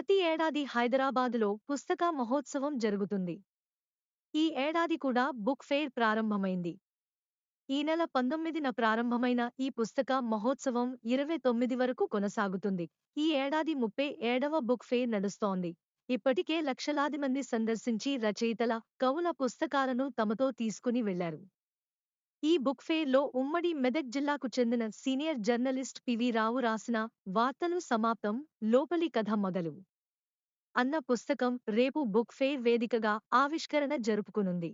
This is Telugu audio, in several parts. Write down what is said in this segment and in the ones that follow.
ప్రతి ఏడాది హైదరాబాదులో పుస్తక మహోత్సవం జరుగుతుంది. ఈ ఏడాది కూడా బుక్ ఫెయిర్ ప్రారంభమైంది. ఈ నెల పంతొమ్మిదిన ప్రారంభమైన ఈ పుస్తక మహోత్సవం ఇరవై తొమ్మిది వరకు కొనసాగుతుంది. ఈ ఏడాది ముప్పై ఏడవ బుక్ ఫెయిర్ నడుస్తోంది. ఇప్పటికే లక్షలాది మంది సందర్శించి రచయితల కవుల పుస్తకాలను తమతో తీసుకుని వెళ్ళారు. ఈ బుక్ ఫెయిర్లో ఉమ్మడి మెదక్ జిల్లాకు చెందిన సీనియర్ జర్నలిస్ట్ పివి రావు రాసిన వార్తలు సమాప్తం లోపలి కథ మొదలు. అన్న పుస్తకం రేపు బుక్ ఫెయిర్ వేదికగా ఆవిష్కరణ జరుపుకునుంది.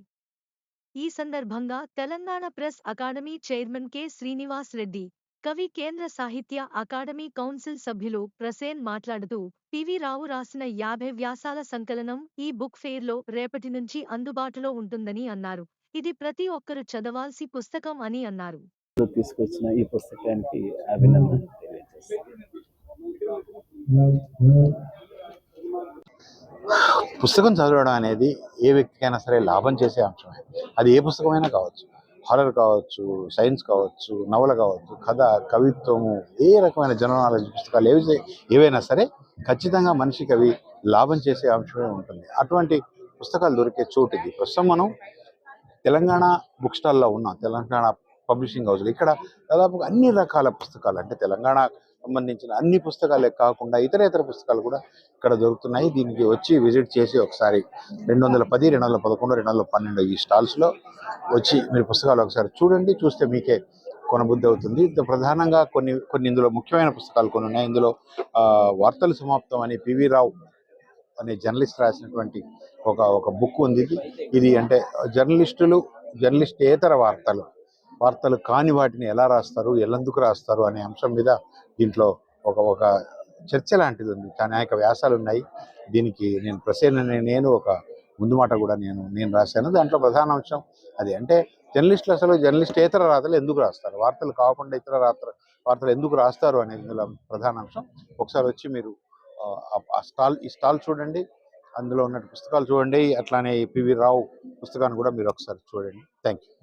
ఈ సందర్భంగా Telangana press academy chairman K. Srinivas Reddy కవి కేంద్ర సాహిత్య అకాడమీ కౌన్సిల్ సభ్యులు ప్రసేన్ మాట్లాడుతూ పివి రావు రాసిన యాభై వ్యాసాల సంకలనం ఈ బుక్ ఫెయిర్లో రేపటి నుంచి అందుబాటులో ఉంటుందని అన్నారు. ఇది ప్రతి ఒక్కరు చదవాల్సి పుస్తకం అని అన్నారు. తీసుకొచ్చిన ఈ పుస్తకానికి అభినందన పుస్తకం చదవడం అనేది ఏ వ్యక్తికైనా సరే లాభం చేసే అంశమే అది. ఏ పుస్తకమైనా కావచ్చు. హారర్ కావచ్చు సైన్స్ కావచ్చు నవల కావచ్చు కథ కవిత్వము ఏ రకమైన జనరల్ నాలెడ్జ్ పుస్తకాలు ఏవి ఏవైనా సరే ఖచ్చితంగా మనిషికి అవి లాభం చేసే అంశమే ఉంటుంది. అటువంటి పుస్తకాలు దొరికే చోటు ఇది ప్రస్తుతం మనం తెలంగాణ బుక్ స్టాల్లో ఉన్నాం. తెలంగాణ పబ్లిషింగ్ హౌస్లో ఇక్కడ దాదాపు అన్ని రకాల పుస్తకాలు అంటే తెలంగాణ సంబంధించిన అన్ని పుస్తకాలే కాకుండా ఇతర ఇతర పుస్తకాలు కూడా ఇక్కడ దొరుకుతున్నాయి. దీనికి వచ్చి విజిట్ చేసి ఒకసారి రెండు వందల పది రెండు వందల పదకొండు రెండు వందల పన్నెండు ఈ స్టాల్స్లో వచ్చి మీరు పుస్తకాలు ఒకసారి చూడండి. చూస్తే మీకే కొనబుద్ధి అవుతుంది. ప్రధానంగా కొన్ని కొన్ని ఇందులో ముఖ్యమైన పుస్తకాలు కొన్ని ఉన్నాయి. ఇందులో వార్తలు సమాప్తం అని పివి రావు అనే జర్నలిస్ట్ రాసినటువంటి ఒక ఒక బుక్ ఉంది ఇది. ఇది అంటే జర్నలిస్టులు జర్నలిస్టేతర వార్తలు వార్తలు కాని వాటిని ఎలా రాస్తారు ఎలాందుకు రాస్తారు అనే అంశం మీద దీంట్లో ఒక ఒక చర్చ లాంటిది ఉంది. అనేక వ్యాసాలు ఉన్నాయి. దీనికి నేను ప్రసేన నేను ఒక ముందు మాట కూడా నేను నేను రాశాను. దాంట్లో ప్రధాన అంశం అది అంటే జర్నలిస్టులు అసలు జర్నలిస్ట్ ఇతర రాతలు ఎందుకు రాస్తారు? వార్తలు కాకుండా ఇతర రాత్ర వార్తలు ఎందుకు రాస్తారు అనేది ఇందులో ప్రధాన అంశం. ఒకసారి వచ్చి మీరు ఆ, స్టాల్ ఈ స్టాల్ చూడండి. అందులో ఉన్న పుస్తకాలు చూడండి. అట్లానే పివి రావు పుస్తకాన్ని కూడా మీరు ఒకసారి చూడండి. Thank you